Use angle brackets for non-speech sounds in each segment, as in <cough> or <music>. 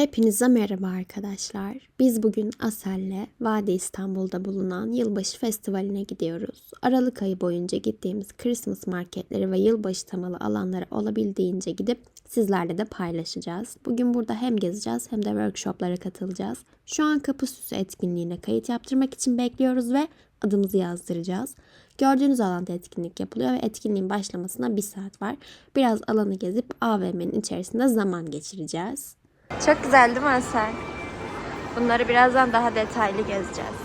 Hepinize merhaba arkadaşlar. Biz bugün Asel'le Vadi İstanbul'da bulunan Yılbaşı Festivali'ne gidiyoruz. Aralık ayı boyunca gittiğimiz Christmas marketleri ve yılbaşı temalı alanlara olabildiğince gidip sizlerle de paylaşacağız. Bugün burada hem gezeceğiz hem de workshoplara katılacağız. Şu an kapı süsü etkinliğine kayıt yaptırmak için bekliyoruz ve adımızı yazdıracağız. Gördüğünüz alanda etkinlik yapılıyor ve etkinliğin başlamasına bir saat var. Biraz alanı gezip AVM'nin içerisinde zaman geçireceğiz. Çok güzel değil mi Asel? Bunları birazdan daha detaylı gezeceğiz.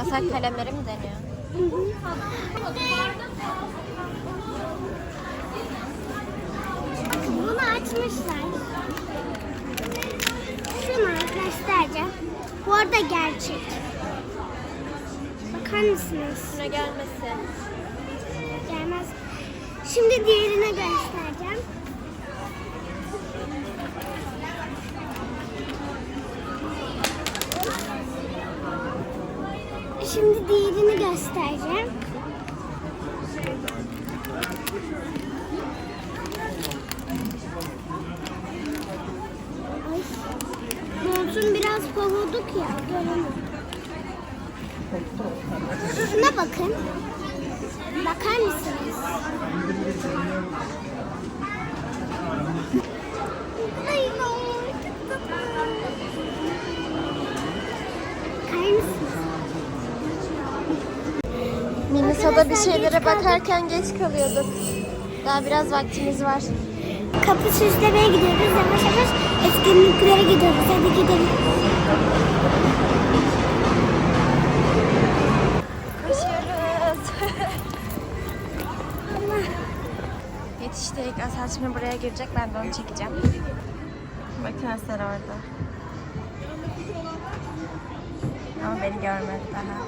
Asel kalemleri mi deniyor? Bunu açmışlar. Şunu göstereceğim. Bu arada gerçek. Bakar mısınız? Şuna gelmesi. Gelmez. Şimdi diğerini göstereceğim. Şimdi diğerini göstereceğim. Ay. Montun biraz pavuduk ya. Göremiyorum. Şuna bakın. Bakar mısınız? Ay, çok tatlı. Bakar mısınız? Minnesota bir şeylere bakarken geç kalıyorduk. Daha biraz vaktimiz var. Kapı süslemeye gidiyoruz. Yavaş yavaş etkinliklere gidiyoruz. Hadi gidelim. Yetiştik. Asel şimdi buraya girecek. Ben de onu çekeceğim. Bakın Asel orada. Ama beni görmedi daha.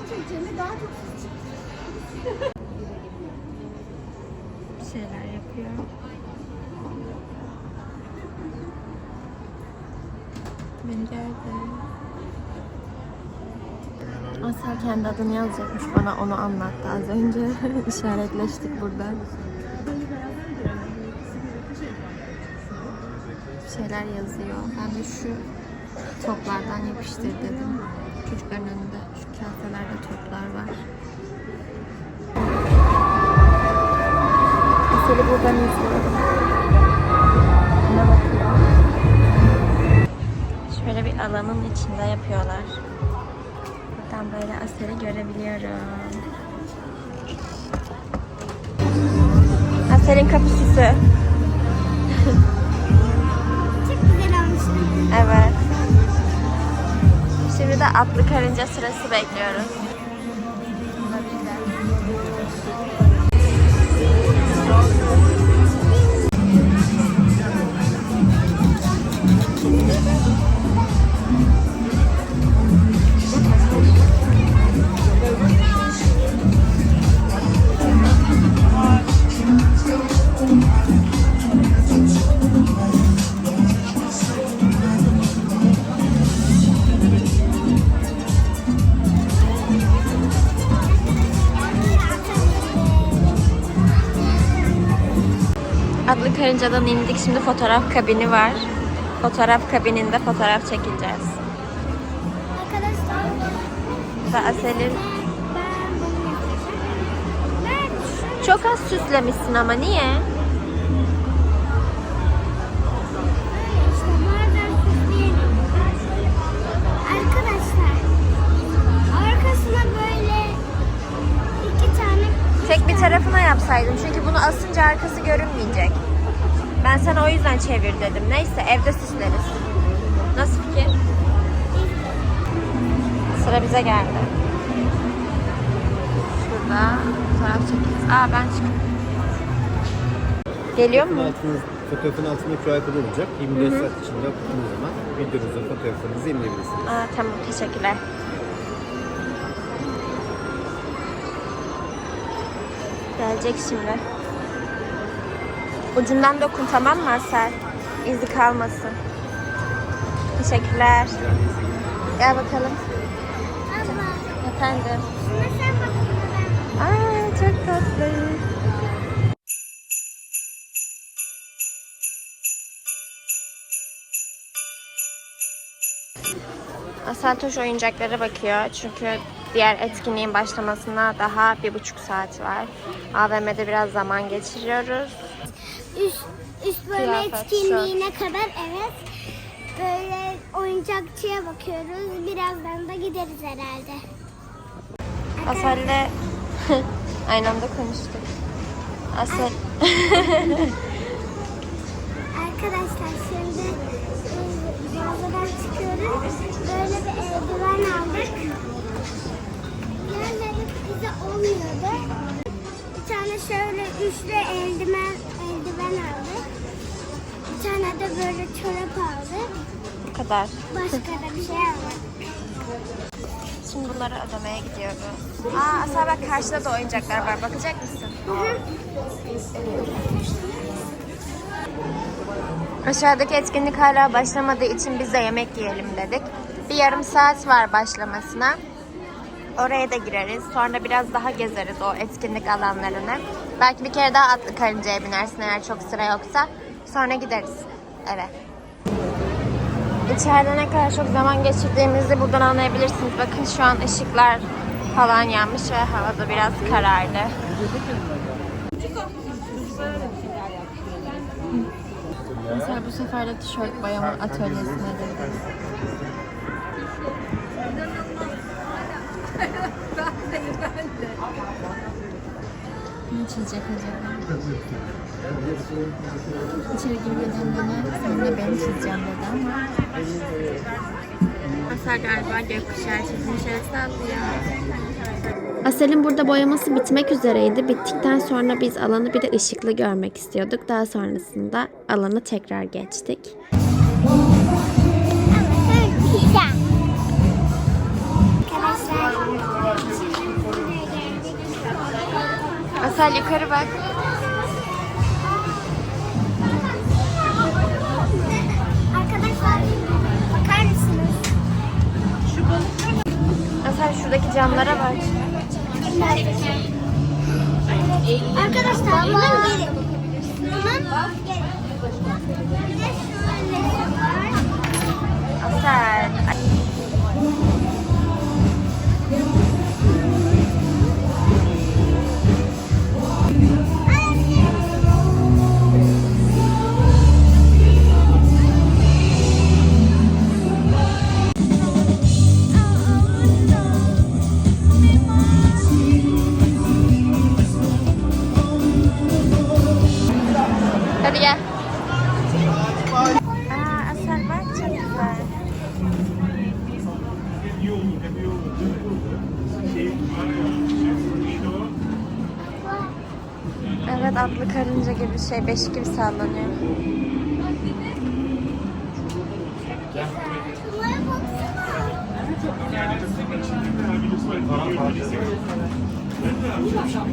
Bir şeyler yapıyor. Beni gördü. Asel kendi adını yazacakmış bana onu anlattı az önce. <laughs> İşaretleştik burada. Şeyler yazıyor. Ben de şu toplardan yapıştır dedim. Çocukların önünde şu kaselerde toplar var. Asel'i buradan izliyorum. Ne bakıyor? Şöyle bir alanın içinde yapıyorlar. Buradan böyle Asel'i görebiliyorum. Asel'in kapı <laughs> Evet. Şimdi de atlı karınca sırası bekliyoruz. Atlı karıncadan indik. Şimdi fotoğraf kabini var. Fotoğraf kabininde fotoğraf çekeceğiz. Arkadaşlar Ve Asel'in çok az süslemişsin ama niye? Tek bir tarafına yapsaydım. Çünkü bunu asınca arkası görünmeyecek. Ben sana o yüzden çevir dedim. Neyse evde süsleriz. Nasıl fikir? Sıra bize geldi. Şurada fotoğraf çekeceğiz. Aa ben çık. Geliyor mu? Altınız, fotoğrafın altında QR kodu olacak. 24 saat içinde okuduğunuz zaman videonuzu, fotoğrafınızı yenilebilirsiniz. Aa, tamam teşekkürler. Gelecek şimdi. Ucundan dokun tamam mı Asel? İzi kalmasın. Teşekkürler. Gel bakalım. Abla. Efendim. Aa, çok tatlı. Asatoş oyuncaklara bakıyor çünkü diğer etkinliğin başlamasına daha bir buçuk saat var. AVM'de biraz zaman geçiriyoruz. Üst, üst bölme Kıyafet, etkinliğine kadar evet. Böyle oyuncakçıya bakıyoruz. Birazdan da gideriz herhalde. Asel'le <laughs> aynı anda konuştuk. Asel Arkadaşlar şimdi e, mağazadan çıkıyoruz. Böyle bir eldiven aldık. Diğerleri bize olmuyordu. Bir tane şöyle üçlü eldiven kadar. Başka da bir şey almadık. Şimdi bunları ödemeye gidiyoruz. Aa Asel bak karşıda da oyuncaklar var. Bakacak mısın? Aşağıdaki etkinlik hala başlamadığı için biz de yemek yiyelim dedik. Bir yarım saat var başlamasına. Oraya da gireriz. Sonra biraz daha gezeriz o etkinlik alanlarını. Belki bir kere daha atlı karıncaya binersin eğer çok sıra yoksa. Sonra gideriz eve. İçeride ne kadar çok zaman geçirdiğimizi buradan anlayabilirsiniz. Bakın şu an ışıklar falan yanmış ve havada biraz karardı. Mesela bu sefer de tişört boyama atölyesine girdim. <laughs> Ne çizecek acaba? İçeri girmeden bana sen de beni çizeceğim dedi ama Asel galiba gökkuşağı çizmiş el sallıyor. Asel'in burada boyaması bitmek üzereydi. Bittikten sonra biz alanı bir de ışıklı görmek istiyorduk. Daha sonrasında alanı tekrar geçtik. Asel yukarı bak. Arkadaşlar bakar mısınız? Asel şuradaki camlara bak. Arkadaşlar bunun geri. Bunun geri. Bir de şöyle var. Asel. Hadi gel. Aa, Asel bak çok güzel. Evet atlı karınca gibi şey beşik gibi sallanıyor. Baksana.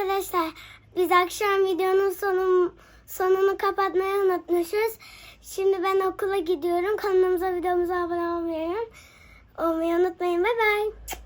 Arkadaşlar biz akşam videonun sonun, sonunu kapatmayı unutmuşuz. Şimdi ben okula gidiyorum. Kanalımıza videomuza abone olmayı, olmayı unutmayın. Bay bay.